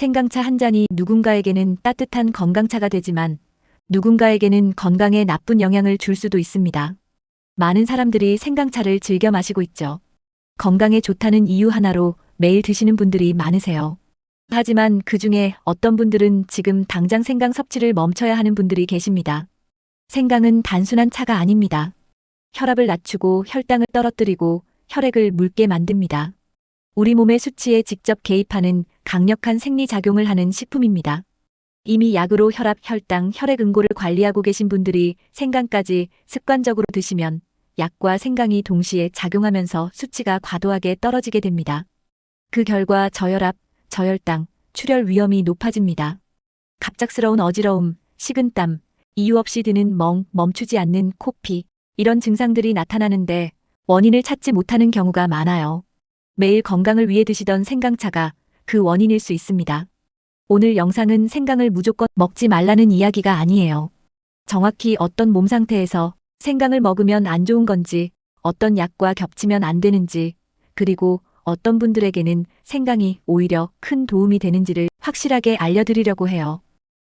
생강차 한 잔이 누군가에게는 따뜻한 건강차가 되지만 누군가에게는 건강에 나쁜 영향을 줄 수도 있습니다. 많은 사람들이 생강차를 즐겨 마시고 있죠. 건강에 좋다는 이유 하나로 매일 드시는 분들이 많으세요. 하지만 그 중에 어떤 분들은 지금 당장 생강 섭취를 멈춰야 하는 분들이 계십니다. 생강은 단순한 차가 아닙니다. 혈압을 낮추고 혈당을 떨어뜨리고 혈액을 묽게 만듭니다. 우리 몸의 수치에 직접 개입하는 강력한 생리작용을 하는 식품입니다. 이미 약으로 혈압, 혈당, 혈액 응고를 관리하고 계신 분들이 생강까지 습관적으로 드시면 약과 생강이 동시에 작용하면서 수치가 과도하게 떨어지게 됩니다. 그 결과 저혈압, 저혈당, 출혈 위험이 높아집니다. 갑작스러운 어지러움, 식은땀, 이유 없이 드는 멍, 멈추지 않는 코피, 이런 증상들이 나타나는데 원인을 찾지 못하는 경우가 많아요. 매일 건강을 위해 드시던 생강차가 그 원인일 수 있습니다. 오늘 영상은 생강을 무조건 먹지 말라는 이야기가 아니에요. 정확히 어떤 몸 상태에서 생강을 먹으면 안 좋은 건지, 어떤 약과 겹치면 안 되는지, 그리고 어떤 분들에게는 생강이 오히려 큰 도움이 되는지를 확실하게 알려드리려고 해요.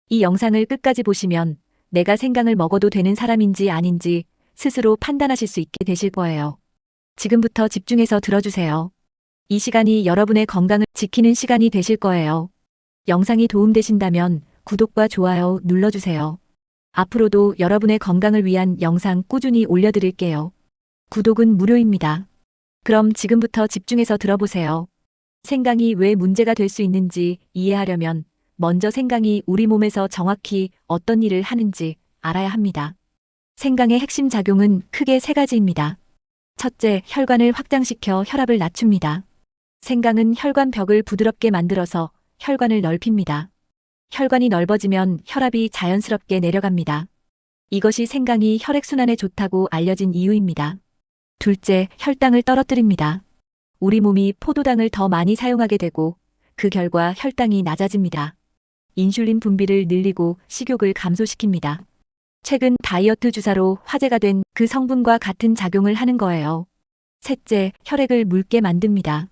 이 영상을 끝까지 보시면 내가 생강을 먹어도 되는 사람인지 아닌지 스스로 판단하실 수 있게 되실 거예요. 지금부터 집중해서 들어주세요. 이 시간이 여러분의 건강을 지키는 시간이 되실 거예요. 영상이 도움되신다면 구독과 좋아요 눌러주세요. 앞으로도 여러분의 건강을 위한 영상 꾸준히 올려드릴게요. 구독은 무료입니다. 그럼 지금부터 집중해서 들어보세요. 생강이 왜 문제가 될 수 있는지 이해하려면 먼저 생강이 우리 몸에서 정확히 어떤 일을 하는지 알아야 합니다. 생강의 핵심 작용은 크게 세 가지입니다. 첫째, 혈관을 확장시켜 혈압을 낮춥니다. 생강은 혈관 벽을 부드럽게 만들어서 혈관을 넓힙니다. 혈관이 넓어지면 혈압이 자연스럽게 내려갑니다. 이것이 생강이 혈액순환에 좋다고 알려진 이유입니다. 둘째, 혈당을 떨어뜨립니다. 우리 몸이 포도당을 더 많이 사용하게 되고 그 결과 혈당이 낮아집니다. 인슐린 분비를 늘리고 식욕을 감소시킵니다. 최근 다이어트 주사로 화제가 된 그 성분과 같은 작용을 하는 거예요. 셋째, 혈액을 묽게 만듭니다.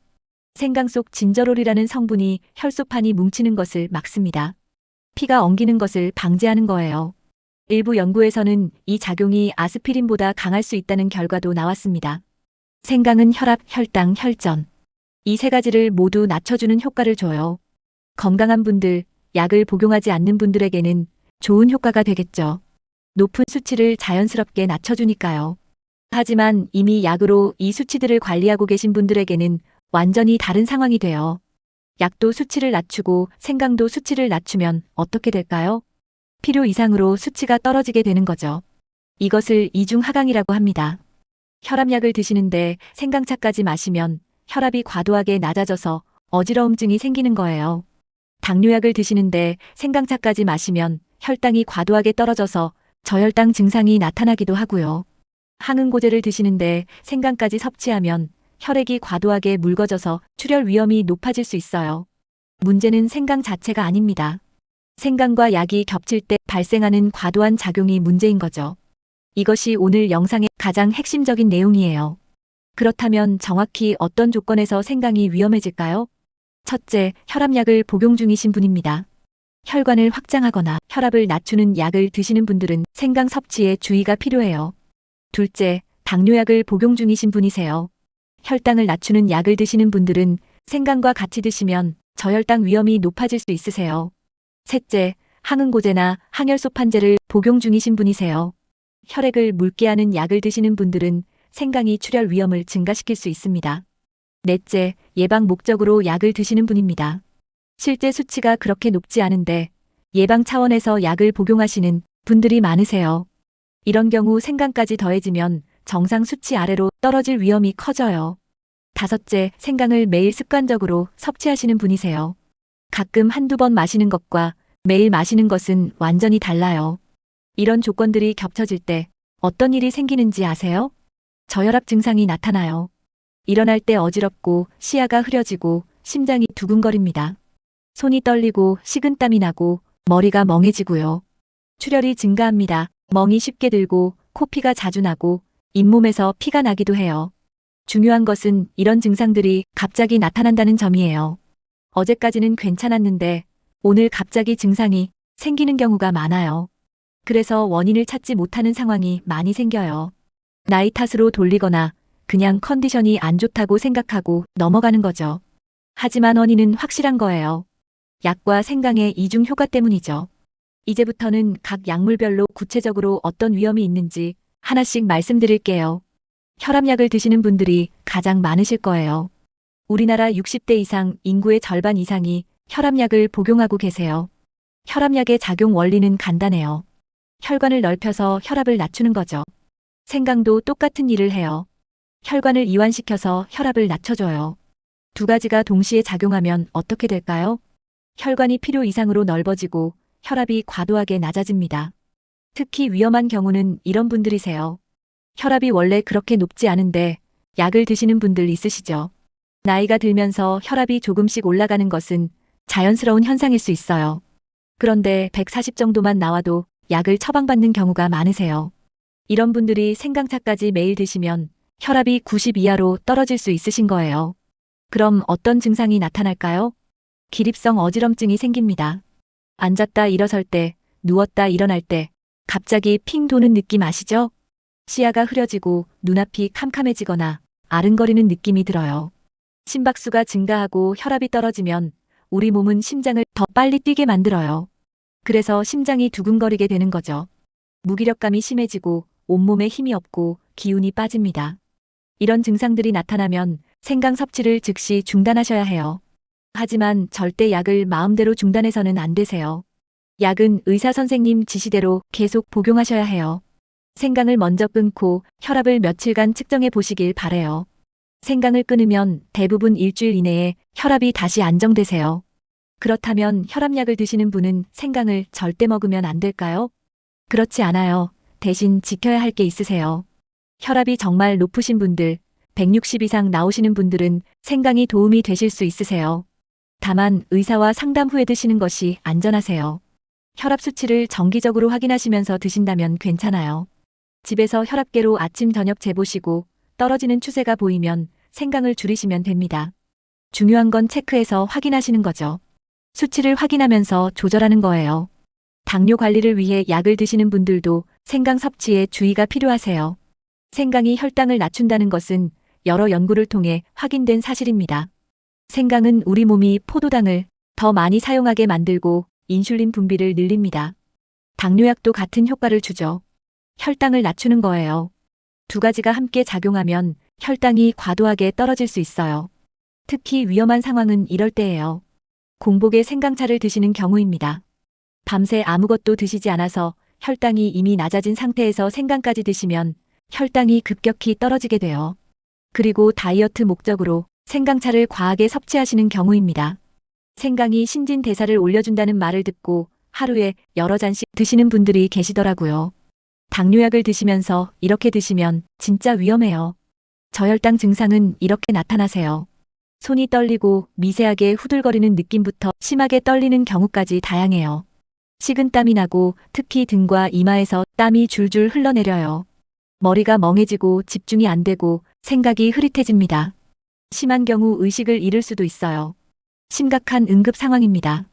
생강 속 진저롤이라는 성분이 혈소판이 뭉치는 것을 막습니다. 피가 엉기는 것을 방지하는 거예요. 일부 연구에서는 이 작용이 아스피린보다 강할 수 있다는 결과도 나왔습니다. 생강은 혈압, 혈당, 혈전. 이 세 가지를 모두 낮춰주는 효과를 줘요. 건강한 분들, 약을 복용하지 않는 분들에게는 좋은 효과가 되겠죠. 높은 수치를 자연스럽게 낮춰주니까요. 하지만 이미 약으로 이 수치들을 관리하고 계신 분들에게는 완전히 다른 상황이 돼요. 약도 수치를 낮추고 생강도 수치를 낮추면 어떻게 될까요? 필요 이상으로 수치가 떨어지게 되는 거죠. 이것을 이중하강이라고 합니다. 혈압약을 드시는데 생강차까지 마시면 혈압이 과도하게 낮아져서 어지러움증이 생기는 거예요. 당뇨약을 드시는데 생강차까지 마시면 혈당이 과도하게 떨어져서 저혈당 증상이 나타나기도 하고요. 항응고제를 드시는데 생강까지 섭취하면 혈액이 과도하게 묽어져서 출혈 위험이 높아질 수 있어요. 문제는 생강 자체가 아닙니다. 생강과 약이 겹칠 때 발생하는 과도한 작용이 문제인 거죠. 이것이 오늘 영상의 가장 핵심적인 내용이에요. 그렇다면 정확히 어떤 조건에서 생강이 위험해질까요? 첫째, 혈압약을 복용 중이신 분입니다. 혈관을 확장하거나 혈압을 낮추는 약을 드시는 분들은 생강 섭취에 주의가 필요해요. 둘째, 당뇨약을 복용 중이신 분이세요. 혈당을 낮추는 약을 드시는 분들은 생강과 같이 드시면 저혈당 위험이 높아질 수 있으세요. 셋째, 항응고제나 항혈소판제를 복용 중이신 분이세요. 혈액을 묽게 하는 약을 드시는 분들은 생강이 출혈 위험을 증가시킬 수 있습니다. 넷째, 예방 목적으로 약을 드시는 분입니다. 실제 수치가 그렇게 높지 않은데 예방 차원에서 약을 복용하시는 분들이 많으세요. 이런 경우 생강까지 더해지면 정상 수치 아래로 떨어질 위험이 커져요. 다섯째, 생강을 매일 습관적으로 섭취하시는 분이세요. 가끔 한두 번 마시는 것과 매일 마시는 것은 완전히 달라요. 이런 조건들이 겹쳐질 때 어떤 일이 생기는지 아세요? 저혈압 증상이 나타나요. 일어날 때 어지럽고 시야가 흐려지고 심장이 두근거립니다. 손이 떨리고 식은땀이 나고 머리가 멍해지고요. 출혈이 증가합니다. 멍이 쉽게 들고 코피가 자주 나고 잇몸에서 피가 나기도 해요. 중요한 것은 이런 증상들이 갑자기 나타난다는 점이에요. 어제까지는 괜찮았는데 오늘 갑자기 증상이 생기는 경우가 많아요. 그래서 원인을 찾지 못하는 상황이 많이 생겨요. 나이 탓으로 돌리거나 그냥 컨디션이 안 좋다고 생각하고 넘어가는 거죠. 하지만 원인은 확실한 거예요. 약과 생강의 이중 효과 때문이죠. 이제부터는 각 약물별로 구체적으로 어떤 위험이 있는지 하나씩 말씀드릴게요. 혈압약을 드시는 분들이 가장 많으실 거예요. 우리나라 60대 이상 인구의 절반 이상이 혈압약을 복용하고 계세요. 혈압약의 작용 원리는 간단해요. 혈관을 넓혀서 혈압을 낮추는 거죠. 생강도 똑같은 일을 해요. 혈관을 이완시켜서 혈압을 낮춰줘요. 두 가지가 동시에 작용하면 어떻게 될까요? 혈관이 필요 이상으로 넓어지고 혈압이 과도하게 낮아집니다. 특히 위험한 경우는 이런 분들이세요. 혈압이 원래 그렇게 높지 않은데 약을 드시는 분들 있으시죠? 나이가 들면서 혈압이 조금씩 올라가는 것은 자연스러운 현상일 수 있어요. 그런데 140 정도만 나와도 약을 처방받는 경우가 많으세요. 이런 분들이 생강차까지 매일 드시면 혈압이 90 이하로 떨어질 수 있으신 거예요. 그럼 어떤 증상이 나타날까요? 기립성 어지럼증이 생깁니다. 앉았다 일어설 때, 누웠다 일어날 때, 갑자기 핑 도는 느낌 아시죠? 시야가 흐려지고 눈앞이 캄캄해지거나 아른거리는 느낌이 들어요. 심박수가 증가하고 혈압이 떨어지면 우리 몸은 심장을 더 빨리 뛰게 만들어요. 그래서 심장이 두근거리게 되는 거죠. 무기력감이 심해지고 온몸에 힘이 없고 기운이 빠집니다. 이런 증상들이 나타나면 생강 섭취를 즉시 중단하셔야 해요. 하지만 절대 약을 마음대로 중단해서는 안 되세요. 약은 의사 선생님 지시대로 계속 복용하셔야 해요. 생강을 먼저 끊고 혈압을 며칠간 측정해 보시길 바래요. 생강을 끊으면 대부분 일주일 이내에 혈압이 다시 안정되세요. 그렇다면 혈압약을 드시는 분은 생강을 절대 먹으면 안 될까요? 그렇지 않아요. 대신 지켜야 할 게 있으세요. 혈압이 정말 높으신 분들, 160 이상 나오시는 분들은 생강이 도움이 되실 수 있으세요. 다만 의사와 상담 후에 드시는 것이 안전하세요. 혈압 수치를 정기적으로 확인하시면서 드신다면 괜찮아요. 집에서 혈압계로 아침 저녁 재보시고 떨어지는 추세가 보이면 생강을 줄이시면 됩니다. 중요한 건 체크해서 확인하시는 거죠. 수치를 확인하면서 조절하는 거예요. 당뇨 관리를 위해 약을 드시는 분들도 생강 섭취에 주의가 필요하세요. 생강이 혈당을 낮춘다는 것은 여러 연구를 통해 확인된 사실입니다. 생강은 우리 몸이 포도당을 더 많이 사용하게 만들고 인슐린 분비를 늘립니다. 당뇨약도 같은 효과를 주죠. 혈당을 낮추는 거예요. 두 가지가 함께 작용하면 혈당이 과도하게 떨어질 수 있어요. 특히 위험한 상황은 이럴 때예요. 공복에 생강차를 드시는 경우입니다. 밤새 아무것도 드시지 않아서 혈당이 이미 낮아진 상태에서 생강까지 드시면 혈당이 급격히 떨어지게 돼요. 그리고 다이어트 목적으로 생강차를 과하게 섭취하시는 경우입니다. 생강이 신진 대사를 올려준다는 말을 듣고 하루에 여러 잔씩 드시는 분들이 계시더라고요. 당뇨약을 드시면서 이렇게 드시면 진짜 위험해요. 저혈당 증상은 이렇게 나타나세요. 손이 떨리고 미세하게 후들거리는 느낌부터 심하게 떨리는 경우까지 다양해요. 식은땀이 나고 특히 등과 이마에서 땀이 줄줄 흘러내려요. 머리가 멍해지고 집중이 안 되고 생각이 흐릿해집니다. 심한 경우 의식을 잃을 수도 있어요. 심각한 응급 상황입니다.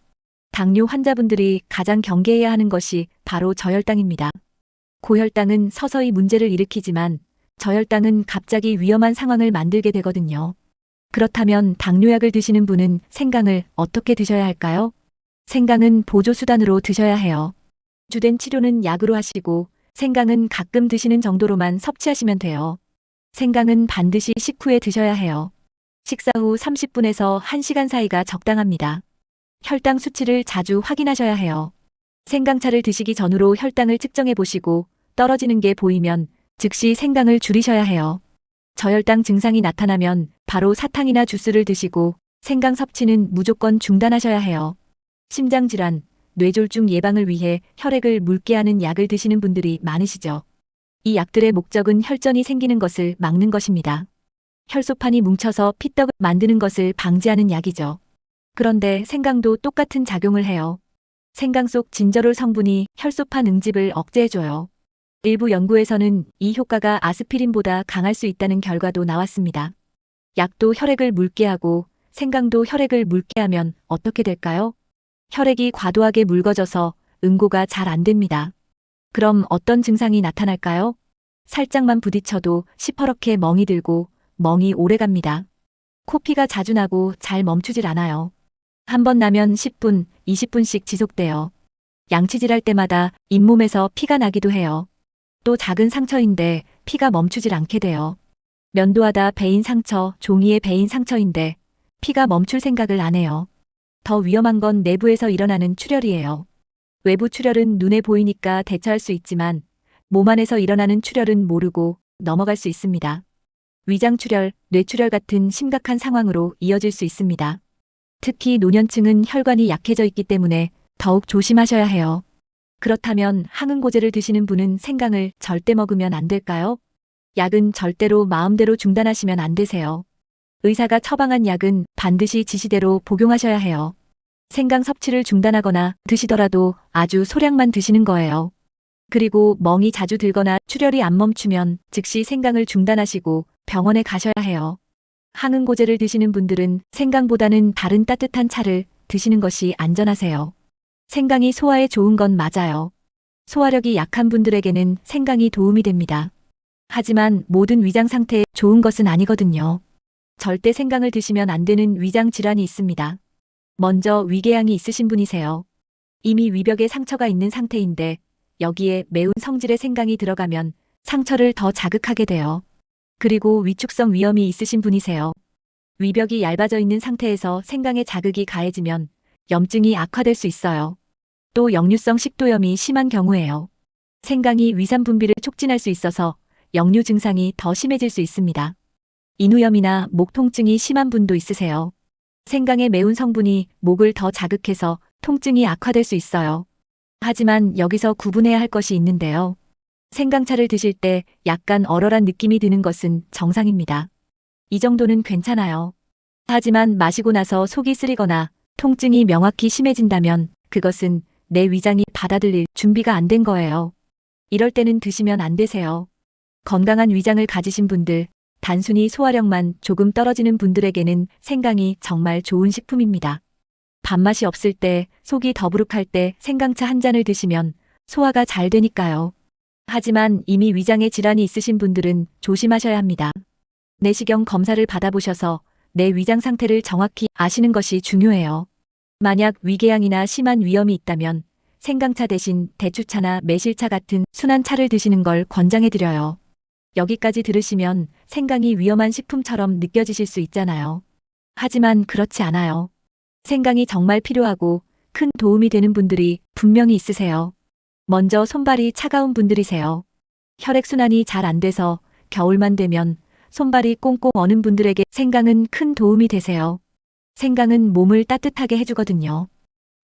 당뇨 환자분들이 가장 경계해야 하는 것이 바로 저혈당입니다. 고혈당은 서서히 문제를 일으키지만 저혈당은 갑자기 위험한 상황을 만들게 되거든요. 그렇다면 당뇨약을 드시는 분은 생강을 어떻게 드셔야 할까요? 생강은 보조수단으로 드셔야 해요. 주된 치료는 약으로 하시고 생강은 가끔 드시는 정도로만 섭취하시면 돼요. 생강은 반드시 식후에 드셔야 해요. 식사 후 30분에서 1시간 사이가 적당합니다. 혈당 수치를 자주 확인하셔야 해요. 생강차를 드시기 전후로 혈당을 측정해 보시고 떨어지는 게 보이면 즉시 생강을 줄이셔야 해요. 저혈당 증상이 나타나면 바로 사탕이나 주스를 드시고 생강 섭취는 무조건 중단하셔야 해요. 심장질환, 뇌졸중 예방을 위해 혈액을 묽게 하는 약을 드시는 분들이 많으시죠. 이 약들의 목적은 혈전이 생기는 것을 막는 것입니다. 혈소판이 뭉쳐서 피떡을 만드는 것을 방지하는 약이죠. 그런데 생강도 똑같은 작용을 해요. 생강 속 진저롤 성분이 혈소판 응집을 억제해줘요. 일부 연구에서는 이 효과가 아스피린보다 강할 수 있다는 결과도 나왔습니다. 약도 혈액을 묽게 하고 생강도 혈액을 묽게 하면 어떻게 될까요? 혈액이 과도하게 묽어져서 응고가 잘 안 됩니다. 그럼 어떤 증상이 나타날까요? 살짝만 부딪혀도 시퍼렇게 멍이 들고 멍이 오래 갑니다. 코피가 자주 나고 잘 멈추질 않아요. 한 번 나면 10분, 20분씩 지속돼요. 양치질할 때마다 잇몸에서 피가 나기도 해요. 또 작은 상처인데 피가 멈추질 않게 돼요. 면도하다 베인 상처, 종이에 베인 상처인데 피가 멈출 생각을 안 해요. 더 위험한 건 내부에서 일어나는 출혈이에요. 외부 출혈은 눈에 보이니까 대처할 수 있지만 몸 안에서 일어나는 출혈은 모르고 넘어갈 수 있습니다. 위장 출혈, 뇌출혈 같은 심각한 상황으로 이어질 수 있습니다. 특히 노년층은 혈관이 약해져 있기 때문에 더욱 조심하셔야 해요. 그렇다면 항응고제를 드시는 분은 생강을 절대 먹으면 안 될까요? 약은 절대로 마음대로 중단하시면 안 되세요. 의사가 처방한 약은 반드시 지시대로 복용하셔야 해요. 생강 섭취를 중단하거나 드시더라도 아주 소량만 드시는 거예요. 그리고 멍이 자주 들거나 출혈이 안 멈추면 즉시 생강을 중단하시고 병원에 가셔야 해요. 항응고제를 드시는 분들은 생강보다는 다른 따뜻한 차를 드시는 것이 안전하세요. 생강이 소화에 좋은 건 맞아요. 소화력이 약한 분들에게는 생강이 도움이 됩니다. 하지만 모든 위장 상태에 좋은 것은 아니거든요. 절대 생강을 드시면 안 되는 위장 질환이 있습니다. 먼저 위궤양이 있으신 분이세요. 이미 위벽에 상처가 있는 상태인데 여기에 매운 성질의 생강이 들어가면 상처를 더 자극하게 돼요. 그리고 위축성 위염이 있으신 분이세요. 위벽이 얇아져 있는 상태에서 생강의 자극이 가해지면 염증이 악화될 수 있어요. 또 역류성 식도염이 심한 경우에요. 생강이 위산 분비를 촉진할 수 있어서 역류 증상이 더 심해질 수 있습니다. 인후염이나 목 통증이 심한 분도 있으세요. 생강의 매운 성분이 목을 더 자극해서 통증이 악화될 수 있어요. 하지만 여기서 구분해야 할 것이 있는데요. 생강차를 드실 때 약간 얼얼한 느낌이 드는 것은 정상입니다. 이 정도는 괜찮아요. 하지만 마시고 나서 속이 쓰리거나 통증이 명확히 심해진다면 그것은 내 위장이 받아들일 준비가 안 된 거예요. 이럴 때는 드시면 안 되세요. 건강한 위장을 가지신 분들, 단순히 소화력만 조금 떨어지는 분들에게는 생강이 정말 좋은 식품입니다. 밥맛이 없을 때, 속이 더부룩할 때 생강차 한 잔을 드시면 소화가 잘 되니까요. 하지만 이미 위장에 질환이 있으신 분들은 조심하셔야 합니다. 내시경 검사를 받아보셔서 내 위장 상태를 정확히 아시는 것이 중요해요. 만약 위궤양이나 심한 위염이 있다면 생강차 대신 대추차나 매실차 같은 순한 차를 드시는 걸 권장해드려요. 여기까지 들으시면 생강이 위험한 식품처럼 느껴지실 수 있잖아요. 하지만 그렇지 않아요. 생강이 정말 필요하고 큰 도움이 되는 분들이 분명히 있으세요. 먼저 손발이 차가운 분들이세요. 혈액순환이 잘 안 돼서 겨울만 되면 손발이 꽁꽁 어는 분들에게 생강은 큰 도움이 되세요. 생강은 몸을 따뜻하게 해주거든요.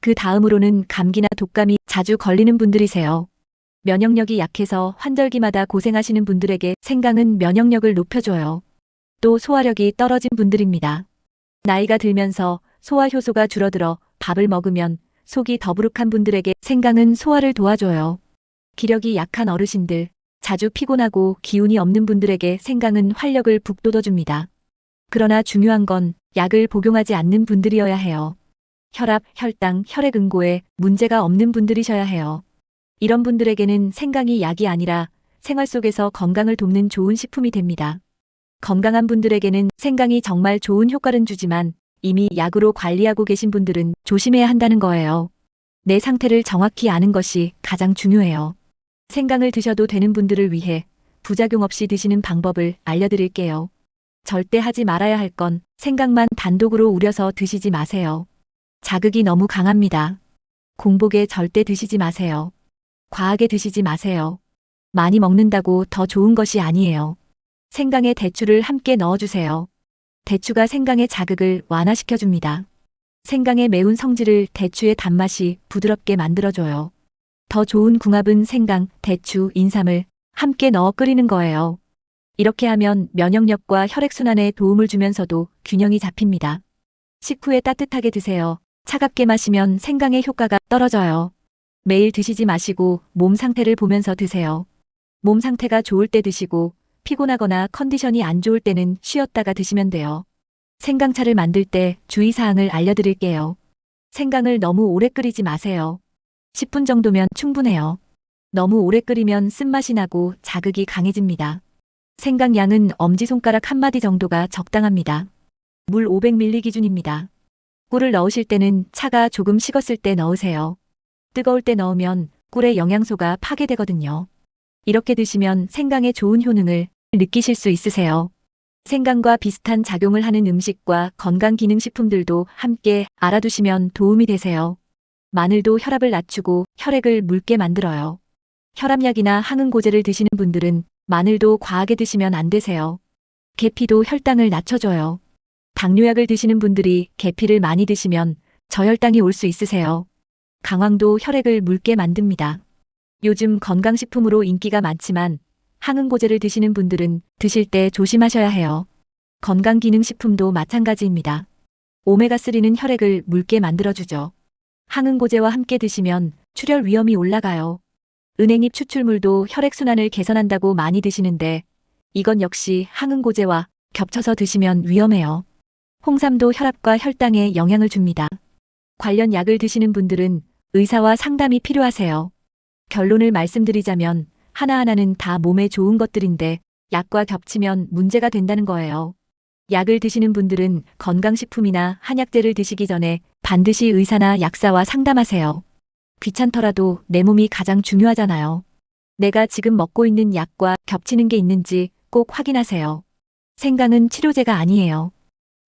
그 다음으로는 감기나 독감이 자주 걸리는 분들이세요. 면역력이 약해서 환절기마다 고생하시는 분들에게 생강은 면역력을 높여줘요. 또 소화력이 떨어진 분들입니다. 나이가 들면서 소화 효소가 줄어들어 밥을 먹으면 속이 더부룩한 분들에게 생강은 소화를 도와줘요. 기력이 약한 어르신들, 자주 피곤하고 기운이 없는 분들에게 생강은 활력을 북돋워줍니다. 그러나 중요한 건 약을 복용하지 않는 분들이어야 해요. 혈압, 혈당, 혈액 응고에 문제가 없는 분들이셔야 해요. 이런 분들에게는 생강이 약이 아니라 생활 속에서 건강을 돕는 좋은 식품이 됩니다. 건강한 분들에게는 생강이 정말 좋은 효과를 주지만 이미 약으로 관리하고 계신 분들은 조심해야 한다는 거예요. 내 상태를 정확히 아는 것이 가장 중요해요. 생강을 드셔도 되는 분들을 위해 부작용 없이 드시는 방법을 알려드릴게요. 절대 하지 말아야 할 건 생강만 단독으로 우려서 드시지 마세요. 자극이 너무 강합니다. 공복에 절대 드시지 마세요. 과하게 드시지 마세요. 많이 먹는다고 더 좋은 것이 아니에요. 생강에 대추를 함께 넣어주세요. 대추가 생강의 자극을 완화시켜줍니다. 생강의 매운 성질을 대추의 단맛이 부드럽게 만들어줘요. 더 좋은 궁합은 생강, 대추, 인삼을 함께 넣어 끓이는 거예요. 이렇게 하면 면역력과 혈액순환에 도움을 주면서도 균형이 잡힙니다. 식후에 따뜻하게 드세요. 차갑게 마시면 생강의 효과가 떨어져요. 매일 드시지 마시고 몸 상태를 보면서 드세요. 몸 상태가 좋을 때 드시고 피곤하거나 컨디션이 안 좋을 때는 쉬었다가 드시면 돼요. 생강차를 만들 때 주의사항을 알려드릴게요. 생강을 너무 오래 끓이지 마세요. 10분 정도면 충분해요. 너무 오래 끓이면 쓴맛이 나고 자극이 강해집니다. 생강 양은 엄지손가락 한 마디 정도가 적당합니다. 물 500ml 기준입니다. 꿀을 넣으실 때는 차가 조금 식었을 때 넣으세요. 뜨거울 때 넣으면 꿀의 영양소가 파괴되거든요. 이렇게 드시면 생강의 좋은 효능을 느끼실 수 있으세요. 생강과 비슷한 작용을 하는 음식과 건강기능식품들도 함께 알아두시면 도움이 되세요. 마늘도 혈압을 낮추고 혈액을 묽게 만들어요. 혈압약이나 항응고제를 드시는 분들은 마늘도 과하게 드시면 안 되세요. 계피도 혈당을 낮춰줘요. 당뇨약을 드시는 분들이 계피를 많이 드시면 저혈당이 올 수 있으세요. 강황도 혈액을 묽게 만듭니다. 요즘 건강식품으로 인기가 많지만 항응고제를 드시는 분들은 드실 때 조심하셔야 해요. 건강기능식품도 마찬가지입니다. 오메가3는 혈액을 묽게 만들어주죠. 항응고제와 함께 드시면 출혈 위험이 올라가요. 은행잎 추출물도 혈액순환을 개선한다고 많이 드시는데 이건 역시 항응고제와 겹쳐서 드시면 위험해요. 홍삼도 혈압과 혈당에 영향을 줍니다. 관련 약을 드시는 분들은 의사와 상담이 필요하세요. 결론을 말씀드리자면 하나하나는 다 몸에 좋은 것들인데 약과 겹치면 문제가 된다는 거예요. 약을 드시는 분들은 건강식품이나 한약재를 드시기 전에 반드시 의사나 약사와 상담하세요. 귀찮더라도 내 몸이 가장 중요하잖아요. 내가 지금 먹고 있는 약과 겹치는 게 있는지 꼭 확인하세요. 생강은 치료제가 아니에요.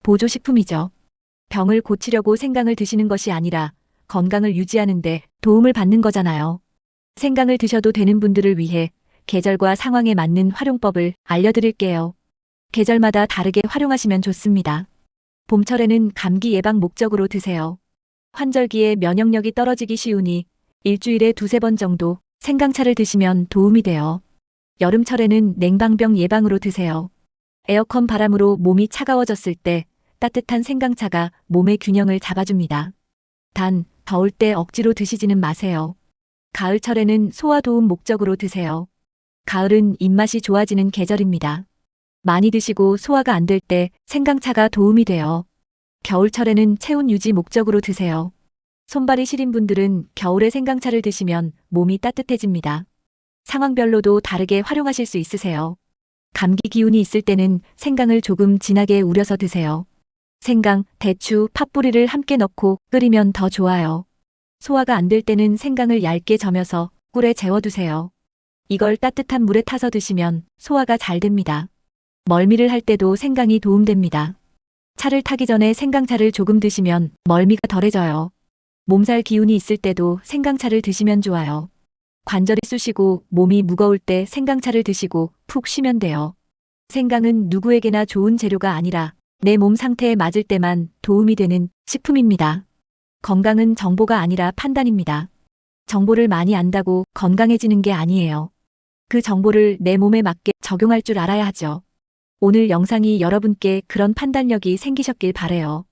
보조식품이죠. 병을 고치려고 생강을 드시는 것이 아니라 건강을 유지하는데 도움을 받는 거잖아요. 생강을 드셔도 되는 분들을 위해 계절과 상황에 맞는 활용법을 알려드릴게요. 계절마다 다르게 활용하시면 좋습니다. 봄철에는 감기 예방 목적으로 드세요. 환절기에 면역력이 떨어지기 쉬우니 일주일에 두세 번 정도 생강차를 드시면 도움이 돼요. 여름철에는 냉방병 예방으로 드세요. 에어컨 바람으로 몸이 차가워졌을 때 따뜻한 생강차가 몸의 균형을 잡아줍니다. 단, 더울 때 억지로 드시지는 마세요. 가을철에는 소화 도움 목적으로 드세요. 가을은 입맛이 좋아지는 계절입니다. 많이 드시고 소화가 안 될 때 생강차가 도움이 돼요. 겨울철에는 체온 유지 목적으로 드세요. 손발이 시린 분들은 겨울에 생강차를 드시면 몸이 따뜻해집니다. 상황별로도 다르게 활용하실 수 있으세요. 감기 기운이 있을 때는 생강을 조금 진하게 우려서 드세요. 생강, 대추, 팥뿌리를 함께 넣고 끓이면 더 좋아요. 소화가 안 될 때는 생강을 얇게 저며서 꿀에 재워두세요. 이걸 따뜻한 물에 타서 드시면 소화가 잘 됩니다. 멀미를 할 때도 생강이 도움됩니다. 차를 타기 전에 생강차를 조금 드시면 멀미가 덜해져요. 몸살 기운이 있을 때도 생강차를 드시면 좋아요. 관절이 쑤시고 몸이 무거울 때 생강차를 드시고 푹 쉬면 돼요. 생강은 누구에게나 좋은 재료가 아니라 내 몸 상태에 맞을 때만 도움이 되는 식품입니다. 건강은 정보가 아니라 판단입니다. 정보를 많이 안다고 건강해지는 게 아니에요. 그 정보를 내 몸에 맞게 적용할 줄 알아야 하죠. 오늘 영상이 여러분께 그런 판단력이 생기셨길 바래요.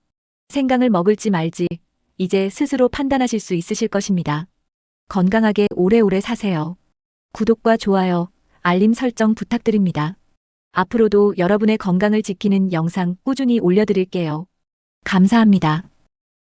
생강을 먹을지 말지 이제 스스로 판단하실 수 있으실 것입니다. 건강하게 오래오래 사세요. 구독과 좋아요, 알림 설정 부탁드립니다. 앞으로도 여러분의 건강을 지키는 영상 꾸준히 올려드릴게요. 감사합니다.